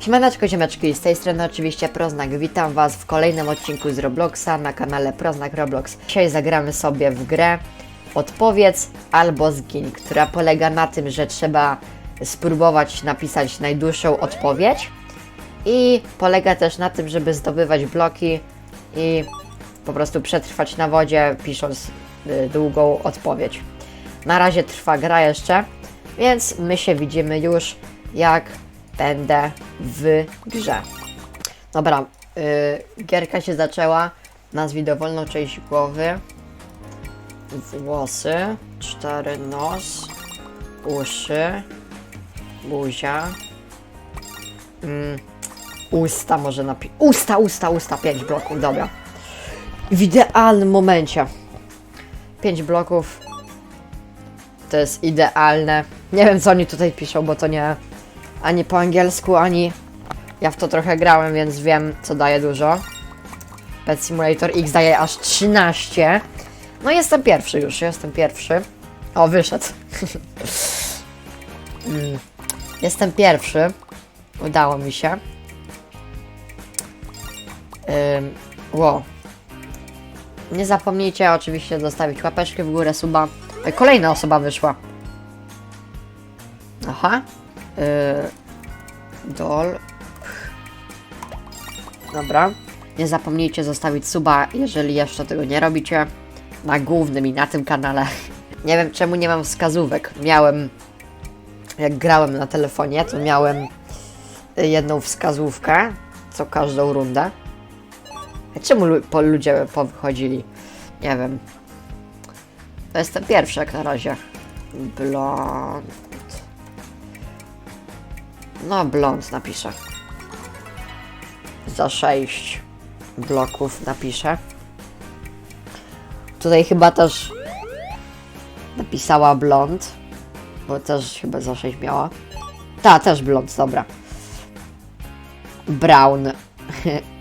Siemaneczko, ziemeczki, z tej strony oczywiście Proznak. Witam Was w kolejnym odcinku z Robloxa na kanale Proznak Roblox. Dzisiaj zagramy sobie w grę Odpowiedz albo zgiń, która polega na tym, że trzeba spróbować napisać najdłuższą odpowiedź i polega też na tym, żeby zdobywać bloki i po prostu przetrwać na wodzie, pisząc y, długą odpowiedź. Na razie trwa gra jeszcze, więc my się widzimy już jak będę w grze. Dobra, y, gierka się zaczęła. Nazwij dowolną część głowy. Włosy, cztery nos, uszy, buzia, mm, usta może napi... Usta, usta, usta, pięć bloków, dobra. W idealnym momencie. Pięć bloków. To jest idealne. Nie wiem, co oni tutaj piszą, bo to nie ani po angielsku, ani ja w to trochę grałem, więc wiem, co daje dużo. Pet Simulator X daje aż 13. No jestem pierwszy już, jestem pierwszy. O, wyszedł. Mm, jestem pierwszy. Udało mi się. Ym, wow. Nie zapomnijcie oczywiście zostawić łapeczki w górę, suba. Ej, Kolejna osoba wyszła. Aha. Yy, dol. Dobra. Nie zapomnijcie zostawić suba, jeżeli jeszcze tego nie robicie. Na głównym i na tym kanale. Nie wiem czemu nie mam wskazówek. Miałem. Jak grałem na telefonie, to miałem jedną wskazówkę co każdą rundę. Czemu po ludzie powychodzili? Nie wiem. To jestem pierwszy jak na razie. Blond. No, blond napiszę. Za 6 bloków napiszę. Tutaj chyba też napisała blond, bo też chyba za 6 miała. Ta, też blond, dobra. Brown.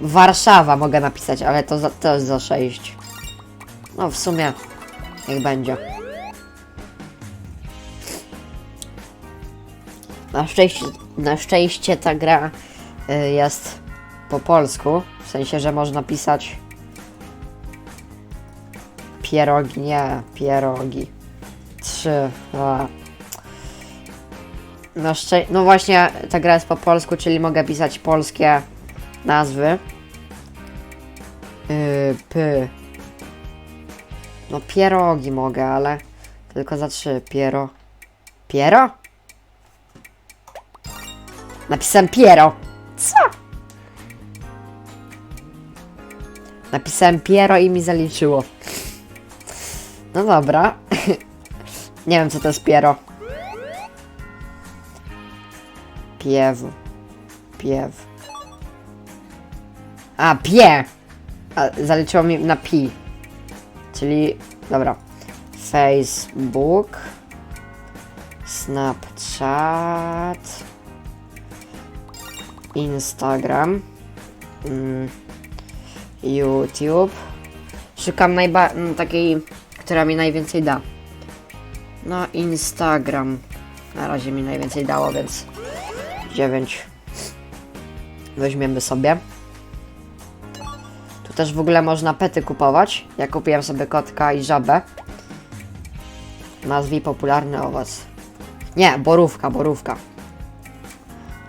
Warszawa mogę napisać, ale to za, też za 6. No w sumie, niech będzie. Na szczęście, na szczęście ta gra y, jest po polsku, w sensie, że można pisać pierogi, nie, pierogi. Trzy, a. Na szczę- no właśnie, ta gra jest po polsku, czyli mogę pisać polskie nazwy. Yy, p. No pierogi mogę, ale tylko za trzy. Piero. Piero? Napisałem Piero. Co? Napisałem Piero i mi zaliczyło. No dobra. Nie wiem, co to jest Piero. Piew. Piew. A, pie! A, zaliczyło mi na pi. Czyli, dobra. Facebook. Snapchat. Instagram. Mm, YouTube. Szukam najba- mm, takiej, która mi najwięcej da. No, Instagram. Na razie mi najwięcej dało, więc 9 weźmiemy sobie. Tu też w ogóle można pety kupować. Ja kupiłem sobie kotka i żabę. Nazwij popularny owoc. Nie, borówka, borówka.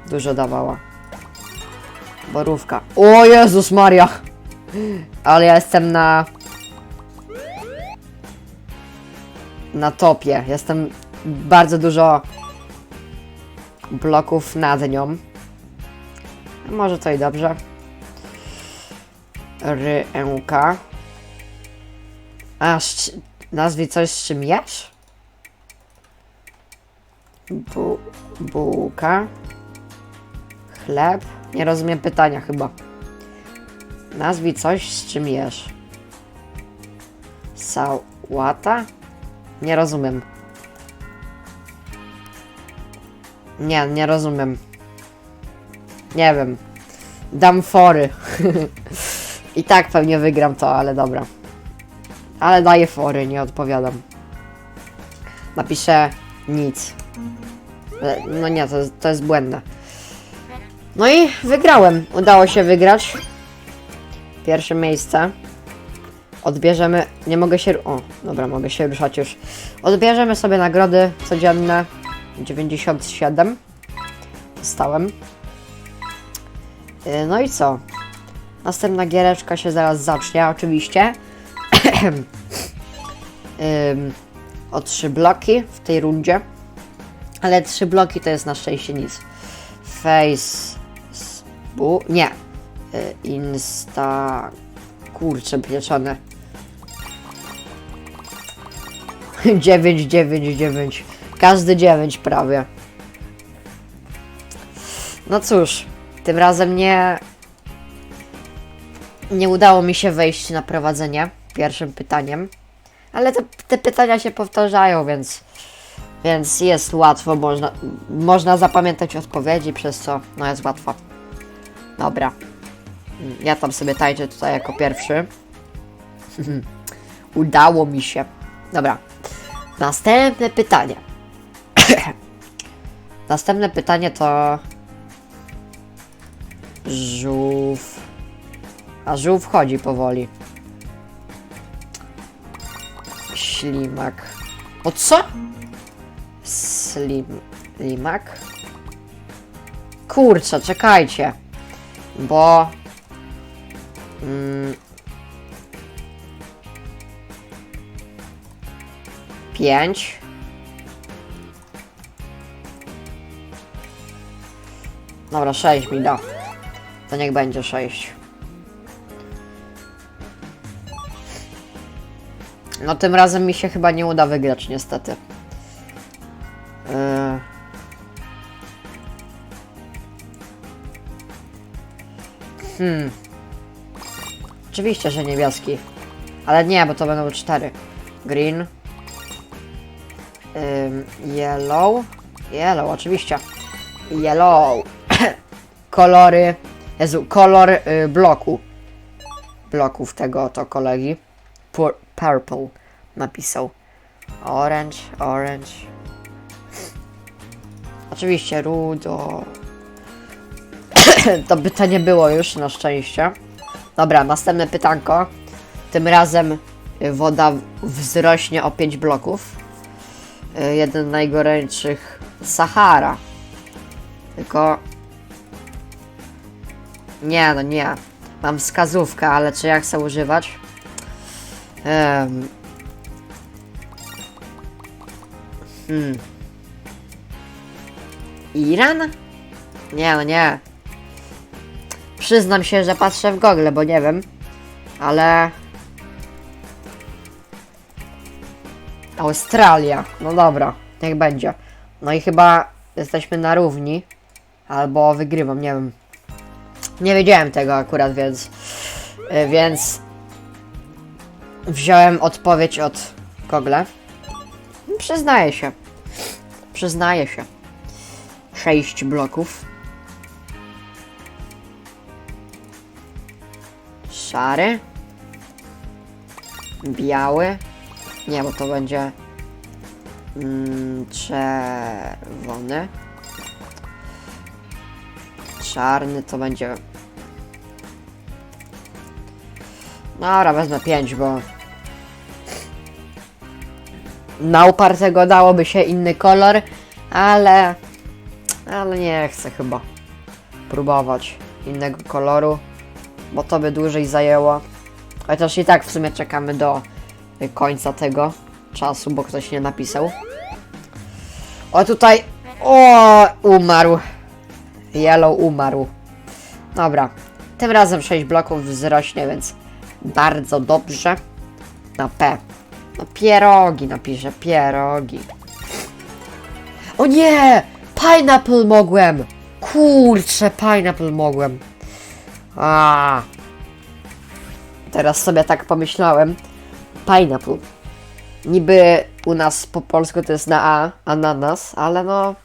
Dużo dawała. Borówka. O Jezus Maria! Ale ja jestem na... Na topie. Jestem bardzo dużo bloków nad nią. Może to i dobrze. Ręka. A, szczy- nazwij coś z czym jesz? Bu bułka. Chleb. Nie rozumiem pytania chyba. Nazwij coś z czym jesz. Sałata? Nie rozumiem. Nie, nie rozumiem. Nie wiem. Dam fory. I tak pewnie wygram to, ale dobra. Ale daję fory, nie odpowiadam. Napiszę nic. Ale, no nie, to, to jest błędne. No i wygrałem. Udało się wygrać. Pierwsze miejsce. Odbierzemy. Nie mogę się. O, dobra, mogę się ruszać już. Odbierzemy sobie nagrody codzienne. 97. Dostałem. Yy, No i co? Następna giereczka się zaraz zacznie, oczywiście. Ym, o trzy bloki w tej rundzie. Ale trzy bloki to jest na szczęście nic. Facebook. Nie. Y, Insta. Kurczę, pieczone. 9, 9, 9. Każdy 9 prawie. No cóż, tym razem nie. Nie udało mi się wejść na prowadzenie pierwszym pytaniem. Ale te, te pytania się powtarzają, więc. Więc jest łatwo, można, można zapamiętać odpowiedzi, przez co no jest łatwo. Dobra. Ja tam sobie tańczę tutaj jako pierwszy. Udało mi się. Dobra. Następne pytanie. Następne pytanie to. Żółw. A żółw chodzi powoli. Ślimak. O co? Slim... Limak? Kurczę, czekajcie. Bo... Mm, pięć. Dobra, sześć mi da. To niech będzie sześć. No tym razem mi się chyba nie uda wygrać niestety. Hmm. Oczywiście, że niebieski. Ale nie, bo to będą cztery. Green. Ym, yellow. Yellow, oczywiście. Yellow. Kolory. Jezu, kolor y, bloku. Bloków tego to kolegi. Pur purple napisał. Orange, orange. Oczywiście rudo. to pytanie było już na szczęście. Dobra, następne pytanko. Tym razem woda wzrośnie o 5 bloków. Y, Jeden z najgorętszych Sahara. Tylko. Nie, no nie. Mam wskazówkę, ale czy ja chcę używać? Em. Hmm. Iran? Nie, no nie. Przyznam się, że patrzę w Google, bo nie wiem. Ale... Australia. No dobra, niech będzie. No i chyba jesteśmy na równi. Albo wygrywam, nie wiem. Nie wiedziałem tego akurat, więc... y, Więc... Wziąłem odpowiedź od Google. Przyznaję się. Przyznaję się. Sześć bloków. Szary. Biały. Nie, bo to będzie mm, czerwony. Czarny to będzie. Dobra, wezmę 5, bo na upartego dałoby się inny kolor, ale ale nie chcę chyba próbować innego koloru, bo to by dłużej zajęło. Chociaż i tak w sumie czekamy do y, końca tego czasu, bo ktoś nie napisał. O tutaj. O, umarł. Yellow umarł. Dobra. Tym razem 6 bloków wzrośnie, więc bardzo dobrze. Na P. No pierogi napiszę, pierogi. O nie! Pineapple mogłem! Kurczę, pineapple mogłem. A. Teraz sobie tak pomyślałem. Pineapple. Niby u nas po polsku to jest na A, ananas, ale no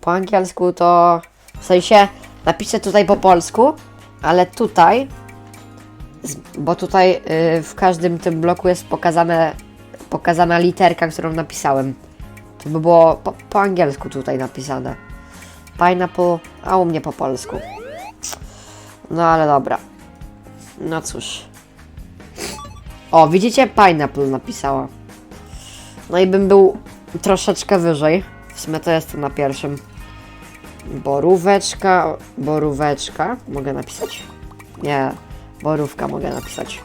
po angielsku to w sensie napiszę tutaj po polsku, ale tutaj, bo tutaj y, w każdym tym bloku jest pokazane, pokazana literka, którą napisałem. To by było po, po angielsku tutaj napisane. Pineapple, a u mnie po polsku. No ale dobra. No cóż. O, widzicie? Pineapple napisała. No i bym był troszeczkę wyżej. W sumie to jestem na pierwszym. Boróweczka, boróweczka. Mogę napisać? Nie, borówka mogę napisać.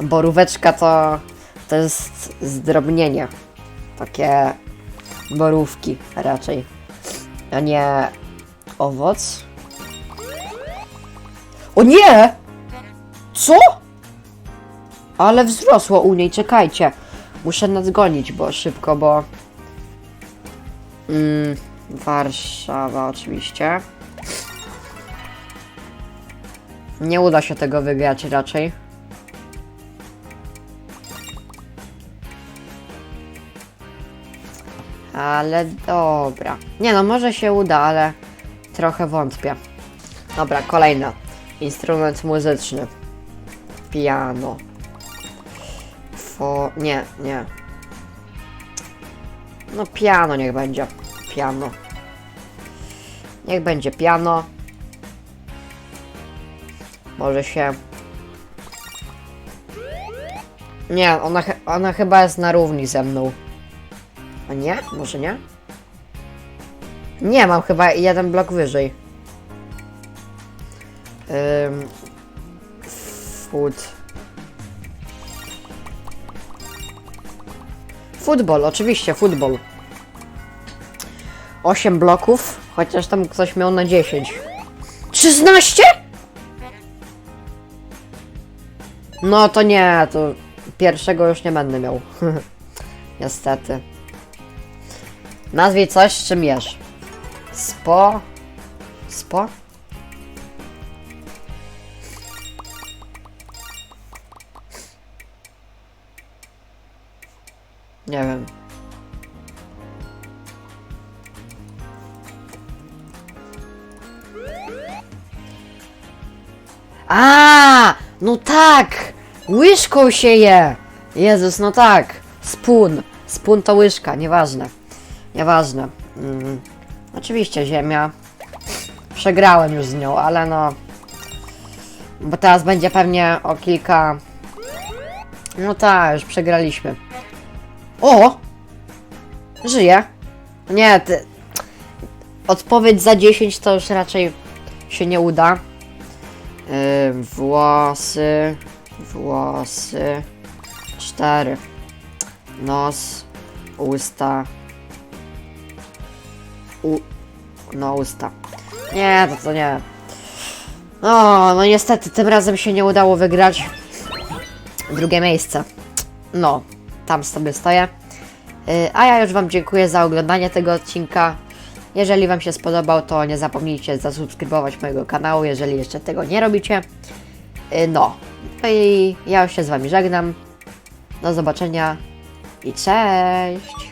Boróweczka to, to jest zdrobnienie. Takie borówki raczej. A nie owoc. O nie! Co? Ale wzrosło u niej, czekajcie. Muszę nadgonić, bo szybko, bo... Mm, Warszawa oczywiście. Nie uda się tego wygrać raczej. Ale dobra. Nie no, może się uda, ale trochę wątpię. Dobra, kolejna. Instrument muzyczny. Piano. Fo... Nie, nie. No piano niech będzie. Piano. Niech będzie piano. Może się... Nie, ona, ona chyba jest na równi ze mną. A nie? Może nie? Nie, mam chyba jeden blok wyżej. Ym, food. Futbol, oczywiście, futbol. 8 bloków, chociaż tam ktoś miał na 10. 13? No to nie, to pierwszego już nie będę miał. Niestety. Nazwij coś, czym jesz. Spo. Spo? Nie wiem. A, no tak! Łyżką się je! Jezus, no tak. Spun. Spun to łyżka, nieważne. Nieważne. Mm. Oczywiście ziemia. Przegrałem już z nią, ale no. Bo teraz będzie pewnie o kilka. No tak, już przegraliśmy. O! Żyje. Nie, ty. Odpowiedź za 10 to już raczej się nie uda. Yy, włosy. Włosy. 4. Nos. Usta. U... No, usta. Nie, to to nie. No, no niestety, tym razem się nie udało wygrać. Drugie miejsce. No, tam sobie stoję. Yy, A ja już Wam dziękuję za oglądanie tego odcinka. Jeżeli Wam się spodobał, to nie zapomnijcie zasubskrybować mojego kanału, jeżeli jeszcze tego nie robicie. Yy, No, no i ja już się z Wami żegnam. Do zobaczenia i cześć!